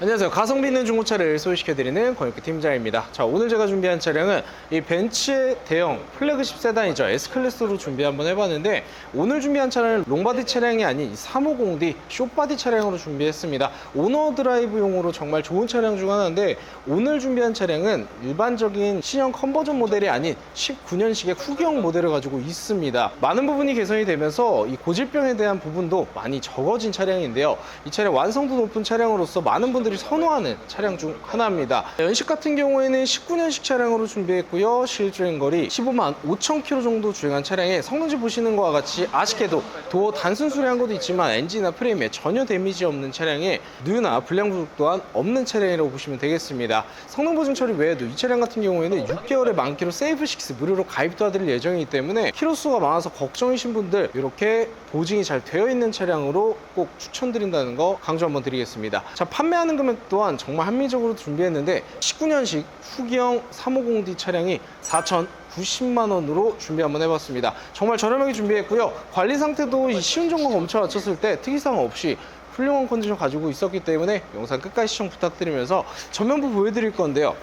안녕하세요. 가성비 있는 중고차를 소개시켜드리는 권혁기 팀장입니다. 자, 오늘 제가 준비한 차량은 이 벤츠의 대형 플래그십 세단이죠. S클래스로 준비 한번 해봤는데 오늘 준비한 차량은 롱바디 차량이 아닌 350D 숏바디 차량으로 준비했습니다. 오너 드라이브용으로 정말 좋은 차량 중 하나인데 오늘 준비한 차량은 일반적인 신형 컨버전 모델이 아닌 19년식의 후기형 모델을 가지고 있습니다. 많은 부분이 개선이 되면서 이 고질병에 대한 부분도 많이 적어진 차량인데요. 이 차량 완성도 높은 차량으로서 많은 분들 이 선호하는 차량 중 하나입니다. 연식 같은 경우에는 19년식 차량으로 준비했고요. 실주행 거리 15만 5천 킬로 정도 주행한 차량에 성능지 보시는 것과 같이 아쉽게도 도어 단순 수리한 것도 있지만 엔진이나 프레임에 전혀 데미지 없는 차량에 누유나 불량 부족 또한 없는 차량이라고 보시면 되겠습니다. 성능 보증 처리 외에도 이 차량 같은 경우에는 6개월의 만기로 세이프6 무료로 가입 도와드릴 예정이기 때문에 키로수가 많아서 걱정이신 분들 이렇게 보증이 잘 되어 있는 차량으로 꼭 추천드린다는 거 강조 한번 드리겠습니다. 자, 판매하는 금액 또한 정말 합리적으로 준비했는데 19년식 후기형 350D 차량이 4,090만 원으로 준비 한번 해봤습니다. 정말 저렴하게 준비했고요. 관리 상태도 이 쉬운 점검 검차 마쳤을 때 특이사항 없이 훌륭한 컨디션 가지고 있었기 때문에 영상 끝까지 시청 부탁드리면서 전면부 보여드릴 건데요.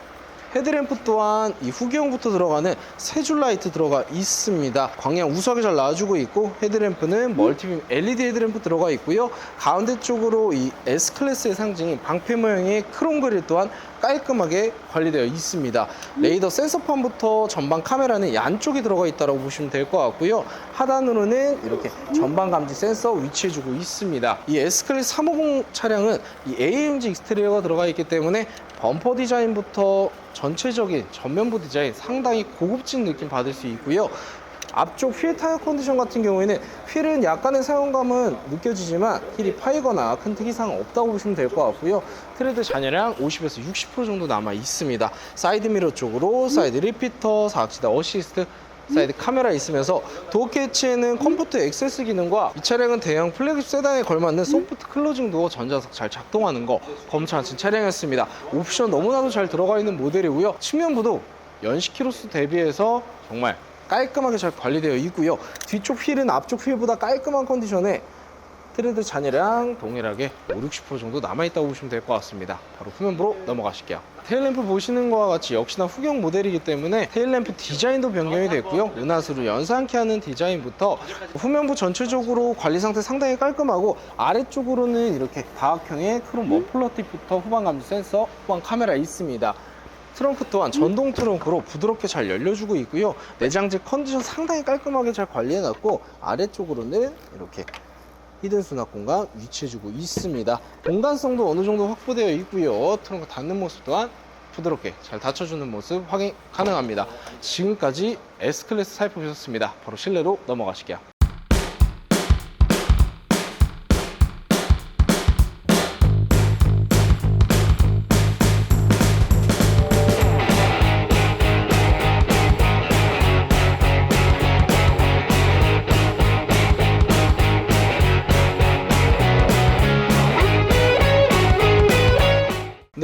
헤드램프 또한 이 후기형부터 들어가는 세 줄 라이트 들어가 있습니다. 광량 우수하게 잘 나와주고 있고 헤드램프는 멀티빔 LED 헤드램프 들어가 있고요. 가운데 쪽으로 이 S클래스의 상징인 방패 모양의 크롬 그릴 또한 깔끔하게 관리되어 있습니다. 레이더 센서판부터 전방 카메라는 양쪽에 들어가 있다고 보시면 될 것 같고요. 하단으로는 이렇게 전방 감지 센서 위치해주고 있습니다. 이 S클래스 350 차량은 이 AMG 익스테리어가 들어가 있기 때문에 범퍼 디자인부터 전체적인 전면부 디자인 상당히 고급진 느낌 받을 수 있고요. 앞쪽 휠 타이어 컨디션 같은 경우에는 휠은 약간의 사용감은 느껴지지만 힐이 파이거나 큰 특이사항 없다고 보시면 될 것 같고요. 트레드 잔여량 50에서 60% 정도 남아 있습니다. 사이드 미러 쪽으로 사이드 리피터, 사각지대 어시스트, 사이드 카메라 있으면서 도어 캐치에는 컴포트 액세스 기능과 이 차량은 대형 플래그십 세단에 걸맞는 소프트 클로징 도어 전자석 잘 작동하는 거 검차하신 차량이었습니다. 옵션 너무나도 잘 들어가 있는 모델이고요. 측면부도 연식 키로수 대비해서 정말 깔끔하게 잘 관리되어 있고요. 뒤쪽 휠은 앞쪽 휠보다 깔끔한 컨디션에 트레드 잔여량 동일하게 5, 60% 정도 남아있다고 보시면 될 것 같습니다. 바로 후면부로 넘어가실게요. 테일램프 보시는 것과 같이 역시나 후경 모델이기 때문에 테일램프 디자인도 변경이 됐고요. 은하수를 연상케 하는 디자인부터 후면부 전체적으로 관리 상태 상당히 깔끔하고 아래쪽으로는 이렇게 다각형의 크롬 머플러 팁부터 후방 감지 센서, 후방 카메라 있습니다. 트렁크 또한 전동 트렁크로 부드럽게 잘 열려주고 있고요. 내장재 컨디션 상당히 깔끔하게 잘 관리해놨고 아래쪽으로는 이렇게 히든 수납 공간 위치해주고 있습니다. 공간성도 어느 정도 확보되어 있고요. 트렁크 닫는 모습 또한 부드럽게 잘 닫혀주는 모습 확인 가능합니다. 지금까지 S클래스 살펴보셨습니다. 바로 실내로 넘어가실게요.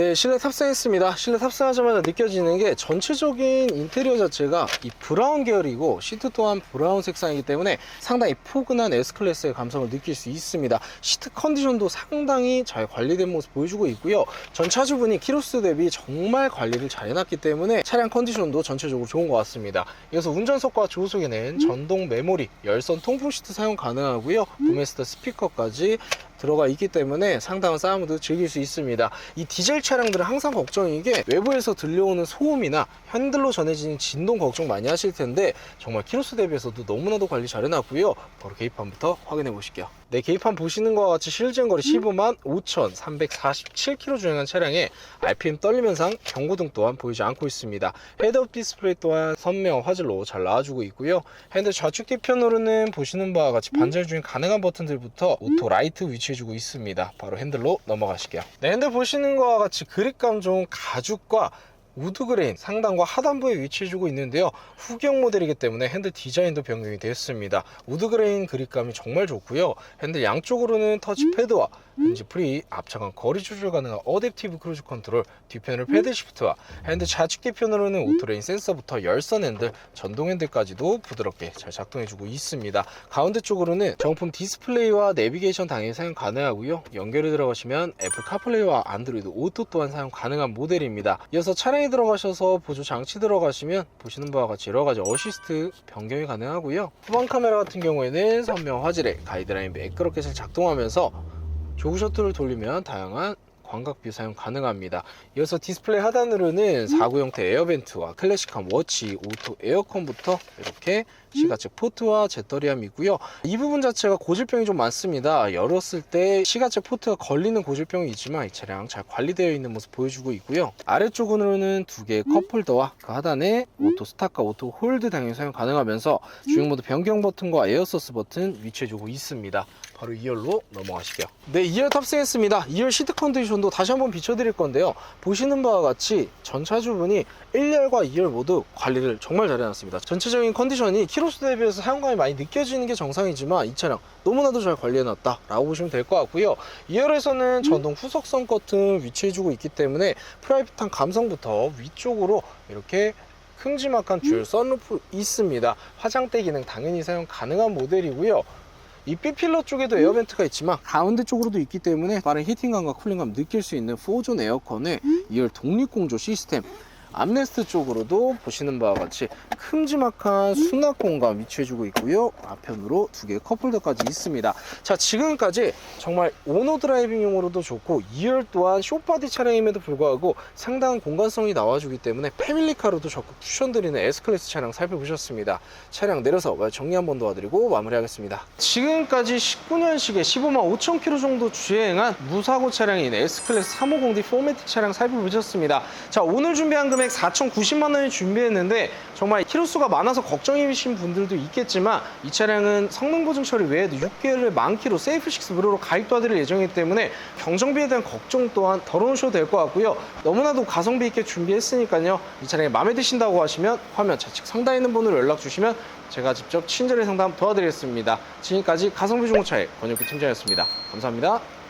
네, 실내 탑승했습니다. 실내 탑승하자마자 느껴지는 게 전체적인 인테리어 자체가 이 브라운 계열이고 시트 또한 브라운 색상이기 때문에 상당히 포근한 S클래스의 감성을 느낄 수 있습니다. 시트 컨디션도 상당히 잘 관리된 모습 보여주고 있고요. 전 차주분이 키로수 대비 정말 관리를 잘 해놨기 때문에 차량 컨디션도 전체적으로 좋은 것 같습니다. 이어서 운전석과 조수석에는 전동 메모리, 열선 통풍 시트 사용 가능하고요. 부메스터 스피커까지 들어가 있기 때문에 상당한 사운드 즐길 수 있습니다. 이 디젤 차량들은 항상 걱정인 게 외부에서 들려오는 소음이나 핸들로 전해지는 진동 걱정 많이 하실 텐데 정말 키로수 대비해서도 너무나도 관리 잘 해놨고요. 바로 계기판부터 확인해 보실게요. 네, 계기판 보시는 것과 같이 실주행 거리 15만 5,347km 주행한 차량에 RPM 떨림 현상 경고등 또한 보이지 않고 있습니다. 헤드업 디스플레이 또한 선명 화질로 잘 나와주고 있고요. 핸들 좌측 뒤편으로는 보시는 바와 같이 반절 주행 가능한 버튼들부터 오토 라이트 위치해주고 있습니다. 바로 핸들로 넘어가실게요. 네, 핸들 보시는 것과 같이 그립감 좋은 가죽과 우드그레인 상단과 하단부에 위치해 주고 있는데요. 후경 모델이기 때문에 핸들 디자인도 변경이 됐습니다. 우드그레인 그립감이 정말 좋고요. 핸들 양쪽으로는 터치패드와 핸즈 프리, 앞차간 거리 조절 가능한 어댑티브 크루즈 컨트롤, 뒤편을 패드 시프트와 핸들 좌측 뒤편으로는 오토레인 센서부터 열선 핸들, 전동 핸들까지도 부드럽게 잘 작동해 주고 있습니다. 가운데 쪽으로는 정품 디스플레이와 내비게이션 당연히 사용 가능하고요. 연결이 들어가시면 애플 카플레이와 안드로이드 오토 또한 사용 가능한 모델입니다. 이어서 차량에 들어가셔서 보조 장치 들어가시면 보시는 바와 같이 여러 가지 어시스트 변경이 가능하고요. 후방 카메라 같은 경우에는 선명 화질의 가이드라인 매끄럽게 작동하면서 조그 셔틀을 돌리면 다양한 광각뷰 사용 가능합니다. 이어서 디스플레이 하단으로는 4구 형태 에어벤트와 클래식한 워치, 오토 에어컨부터 이렇게 시가측 포트와 제터리함이 있고요. 이 부분 자체가 고질병이 좀 많습니다. 열었을 때 시가측 포트가 걸리는 고질병이 있지만 이 차량 잘 관리되어 있는 모습 보여주고 있고요. 아래쪽으로는 두 개의 컵홀더와 그 하단에 오토 스타카, 오토 홀드 당연히 사용 가능하면서 주행 모드 변경 버튼과 에어서스 버튼 위치해 주고 있습니다. 바로 2열로 넘어가시죠. 네, 2열 탑승했습니다. 2열 시트 컨디션도 다시 한번 비춰드릴 건데요. 보시는 바와 같이 전 차주분이 1열과 2열 모두 관리를 정말 잘 해놨습니다. 전체적인 컨디션이 키로수 대비해서 사용감이 많이 느껴지는 게 정상이지만 이 차량 너무나도 잘 관리해놨다 라고 보시면 될 것 같고요. 2열에서는 전동 후석선 커튼 위치해주고 있기 때문에 프라이빗한 감성부터 위쪽으로 이렇게 큼지막한 듀얼 썬루프 있습니다. 화장대 기능 당연히 사용 가능한 모델이고요. 이 B필러 쪽에도 에어벤트가 있지만 가운데 쪽으로도 있기 때문에 빠른 히팅감과 쿨링감 느낄 수 있는 4존 에어컨에 2열 독립공조 시스템 암레스트 쪽으로도 보시는 바와 같이 큼지막한 수납 공간 위치해주고 있고요. 앞편으로 두 개의 컵홀더까지 있습니다. 자, 지금까지 정말 오너 드라이빙용으로도 좋고 2열 또한 쇼파디 차량임에도 불구하고 상당한 공간성이 나와주기 때문에 패밀리카로도 적극 추천드리는 S클래스 차량 살펴보셨습니다. 차량 내려서 정리 한번 도와드리고 마무리하겠습니다. 지금까지 19년식에 15만 5천 킬로 정도 주행한 무사고 차량인 S클래스 350D 포매틱 차량 살펴보셨습니다. 자, 오늘 준비한 금액 4,090만 원을 준비했는데 정말 키로수가 많아서 걱정이신 분들도 있겠지만 이 차량은 성능 보증 처리 외에도 6개월을 만 킬로 세이프6 무료로 가입 도와드릴 예정이기 때문에 경정비에 대한 걱정 또한 덜어놓으셔도 될 것 같고요. 너무나도 가성비 있게 준비했으니까요. 이 차량이 마음에 드신다고 하시면 화면 좌측 상단에 있는 번호로 연락 주시면 제가 직접 친절히 상담 도와드리겠습니다. 지금까지 가성비 중고차의 권혁규 팀장이었습니다. 감사합니다.